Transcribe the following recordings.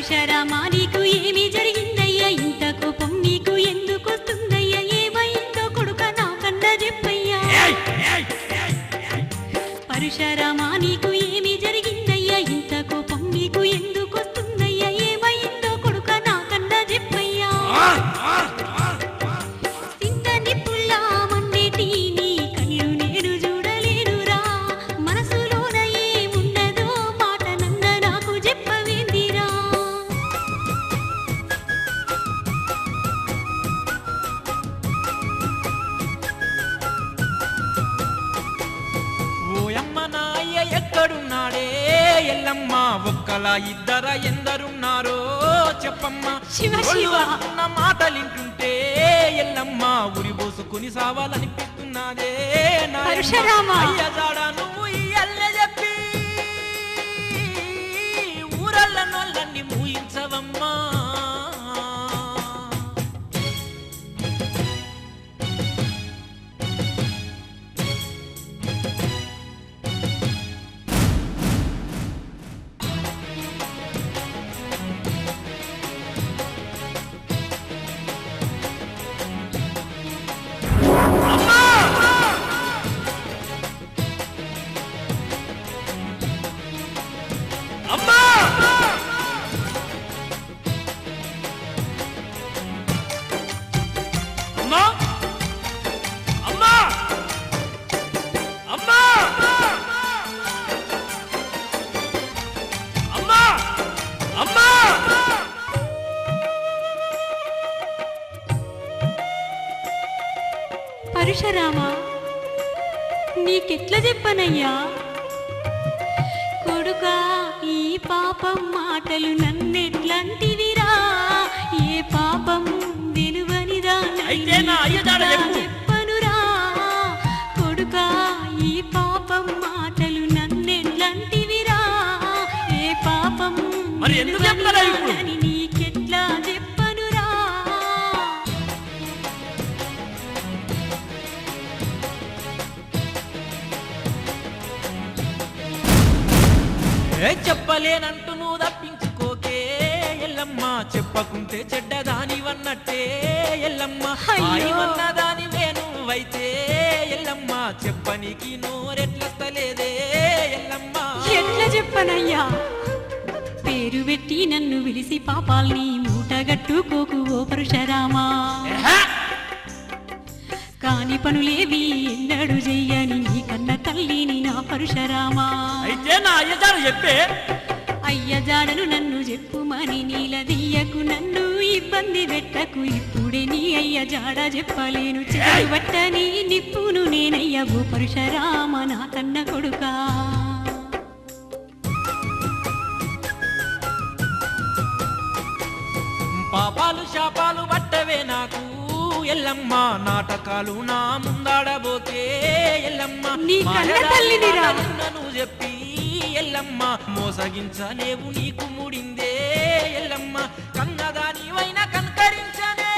పరుశరామా నీకు ఏమి జరిగిందయ్యా? ఇంత కోపం నీకు ఎందుకు వస్తుందయ్యా? ఏమైందో కొడుక నాకన్నా చెప్పయ్యా? పరుశరామా ఎల్లమ్మ ఒక్కలా ఇద్దర ఎందరున్నారో చెప్పమ్మ శివ, శివ. ఒళ్ళు అన్న మాటలింటుంటే ఎల్లమ్మ ఉరి పోసుకుని సావాలనిపిస్తున్నదే నాయమ్మ. పరశురామ. అయ్య జాడ నువ్వు ఇయ్యల్లే చెప్పి ఊరల్ల నొల్లన్ని మూయించవమ్మా నీకెట్లా చెప్పనయ్యా? కొడుకా ఈ పాపం మాటలు నన్నెట్లాంటివిరా? ఏ పాపం వెలువనిదా. చెప్పనురా? కొడుకా ఈ పాపం మాటలు నన్నెట్లాంటివిరా? ఏ పాపం మరి ఎందుకు చెప్పలేనంటూ నువ్వు తప్పించుకోకే ఎల్లమ్మ. చెప్పకుంటే చెడ్డదానివన్నట్టే ఎల్లమ్మ. అయ్యో. దాని వేణువైతే ఎల్లమ్మ. చెప్పనికి నోరెట్లస్తలేదే ఎల్లమ్మ. ఎట్లా చెప్పనయ్యా? పేరు పెట్టి నన్ను విలిసి పాపాల్ని మూటగట్టుకోకు ఓ పరుశరామా ఏహే! కాని పనులేవి ఎన్నడు చెయ్యని తల్లిని నా పరుశరామా అయితే నా అయ్యదారు చెప్పే. అయ్య జాడను నన్ను చెప్పుమని నీలదీయకు నన్ను ఇబ్బంది పెట్టకు. ఇప్పుడే నీ అయ్య జాడ చెప్పలేను చెయ్యబట్టని నిప్పును నేనయ్య ఓ పరుశరామ నా కన్న కొడుకా. పాపాలు శాపాలు పట్టవే నాకు. ఎల్లమ్మ నాటకాలు నా ముందాడబోకే ఎల్లమ్మ. నీ కన్న తల్లినిరా. నువ్వు చెప్పి ఎల్లమ్మ మోసగించనేవు నీకు ముడిందే ఎల్లమ్మ. కన్నదానివైన కనకరించనే?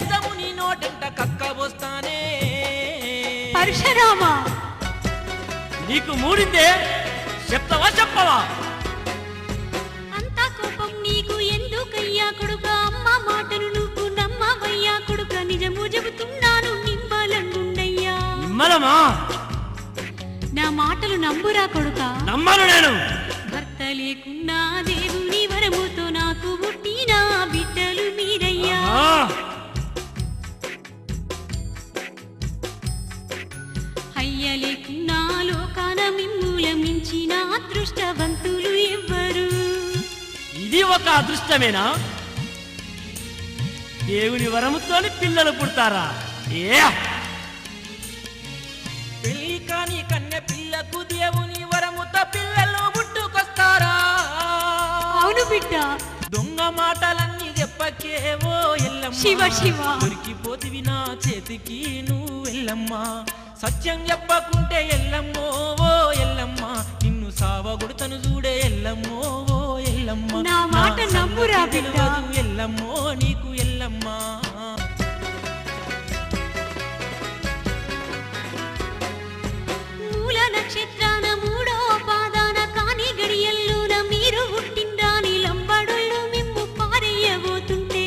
నిజము నీ నోటంట కక్కబోస్తానే పరశురామా? నీకు మూడిందే చెప్తావా చెప్పవా? చెబుతున్నాను నిమ్మలమా? నా మాటలు నమ్మురా కొడుక. నమ్మను నేను. భర్త లేకున్నా దేవుని వరముతో నాకు పుట్టిన బిడ్డలు మీరయ్యా. అయ్య లేకున్నా లోకాన మిమ్ముల మించిన అదృష్టవంతులు ఎవ్వరు. ఇది ఒక అదృష్టమేనా? దేవుని వరముతోని పిల్లలు పుడతారా? ఏ! పెళ్ళి కాని కన్నె పిల్లకు దేవుని వరముతో పిల్లలు పుట్టుకొస్తారా? అవును బిడ్డ. దొంగ మాటలన్నీ చెప్పకేవో ఎల్లమ్మ. శివ, శివ. దొరికిపోతివి నా చేతికి నువ్వు ఎల్లమ్మ సత్యం చెప్పకుంటే ఎల్లమ్మో ఓ ఎల్లమ్మ. నిన్ను సావగొడతను చూడే ఎల్లమ్మో ఓ ఎల్లమ్మ. నా మాట నమ్మురా బిడ్డ. ఎల్లమ్మో నీకు రండమ్మా మూల నక్షత్రాన మూడో పాదాన కాని గడియల్లూన మీరు పుట్టిండ్రాని లంబాడోళ్ళు మిమ్ము పారేయబోతుంటే.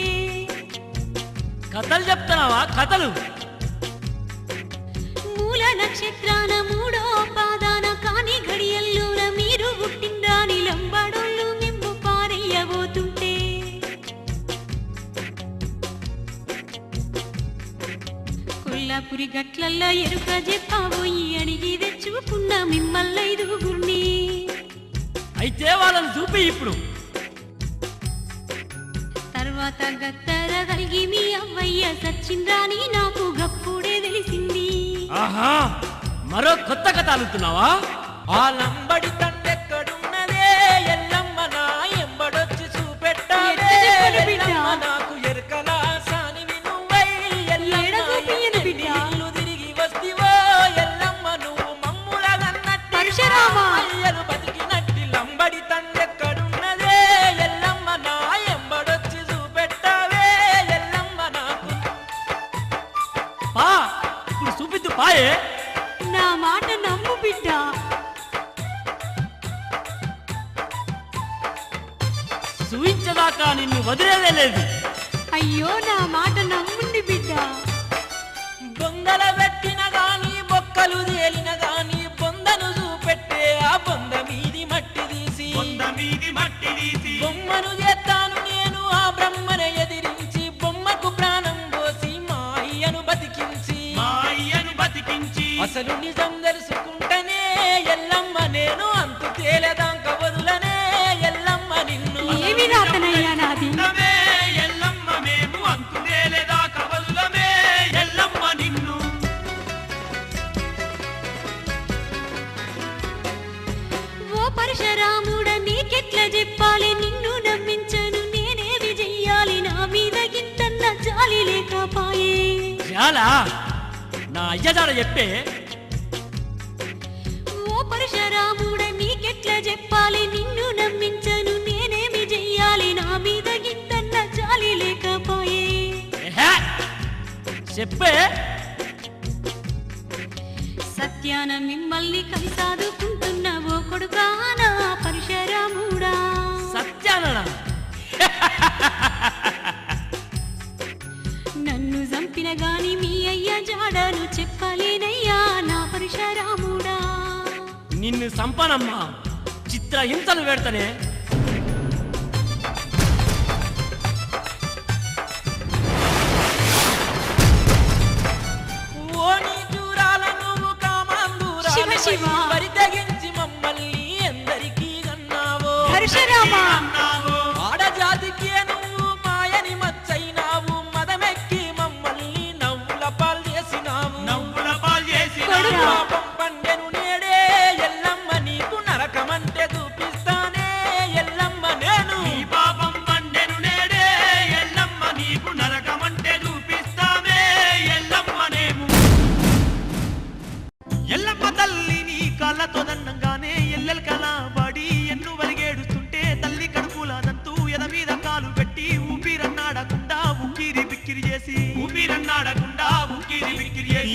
కథలు చెప్తున్నావా? కథలు? కొల్లాపురి గట్లల్లో ఎరుక చెప్పాబోయి అడిగి తెచ్చుకున్న మిమ్మల్నైదుగుర్ని అయితే వాళ్ళని చూపి ఇప్పుడు. తర్వాత గత్తర కలిగి మీ అవ్వయ్య సచ్చింద్రాని నాకు గప్పుడే తెలిసింది. ఆహా మరో కొత్త కథ అలుగుతున్నావా? ఆ లంబడి తండెక్కడున్నదే పరశురామా! బతికినట్టి లంబడి తండెక్కడున్నదే? ఎల్లమ్మ నా ఎంబడొచ్చి చూపెట్టావే? ఎల్లమ్మ నాకు. పా ఇప్పుడు చూపిద్దు పాయే. నా మాట నమ్ము బిడ్డ. చూయించదాకా నిన్ను వదిలేదే లేదు. అయ్యో నా మాట నమ్ముండి బిడ్డ. బొందల పెట్టిన గాని బొక్కలు తేలిన గాని మీది మట్టి తీసి బొమ్మను చేస్తాను నేను ఆ బ్రహ్మను ఎదిరించి బొమ్మకు ప్రాణం పోసి మా అయ్యను బతికించి. మా అయ్యను బతికించి. అసలు నిజం తెలుసుకుంటేనే ఎల్లమ్మ నేను అంతు తేలేదాంక వదులనే ఎల్లమ్మ నిన్ను. ఏమి రాతనయ్యా నాది? నమే ఎల్లమ్మ మేము అంతులేలేదా కవలులమే ఎల్లమ్మ నిన్ను. ఓ పరశురాముడ నీకెట్లా చెప్పాలి? నిన్ను నమ్మించను నేనేమి చెయ్యాలి నా మీద గింతన్న జాలి లేకపాయే చాలా నా చెప్పే. ఓ పరశురాముడ నీకెట్లా చెప్పాలి? నిన్ను నమ్మించను నేనేమి చెయ్యాలి నా మీద గింతన్న జాలి లేకపాయే ఏహే! చెప్పే. సత్యాన మిమ్మల్ని కలిసాదుకుంటున్న ఓ కొడుకా నా పరశురాముడా సత్యానడా నన్ను చంపిన గాని మీ అయ్య జాడను చెప్పలేనయ్యా నా పరశురాముడా. నిన్ను సంపనమ్మా చిత్ర హింసలు పెడతనే శివ శివ.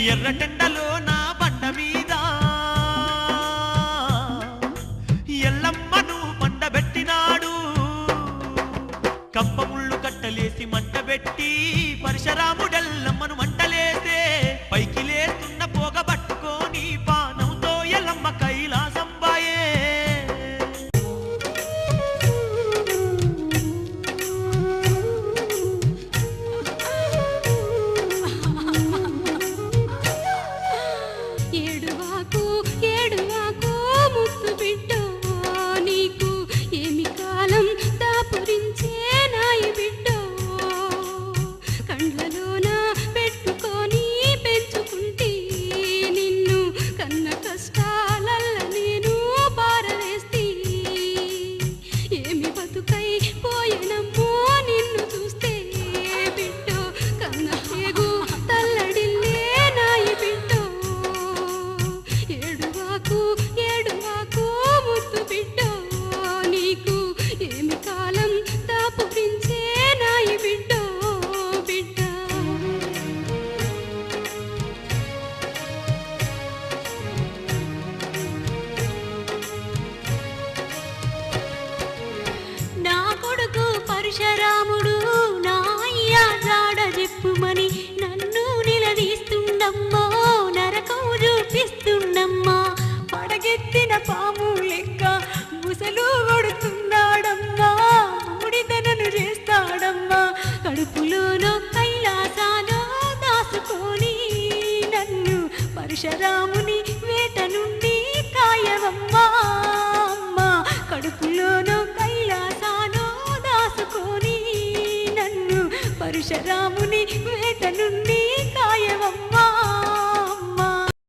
ఎర్రటెండలో నా బండ మీద. ఎల్లమ్మను మండబెట్టినాడు కప్పముళ్ళు కట్టలేసి మంటబెట్టి పరశురాముడు పరశురాముడు నాయ్యా జాడ చెప్పుమని నన్ను నిలదీస్తుండమ్మో నరకం చూపిస్తుండమ్మా. పడగెత్తిన పాము లెక్క ముసలు కొడుతున్నాడమ్మా మూడిదనను చేస్తాడమ్మా. కడుపులోనో కైలాసాలో దాసుకొని నన్ను పరశురాముని పరశురాముని వేట నుండి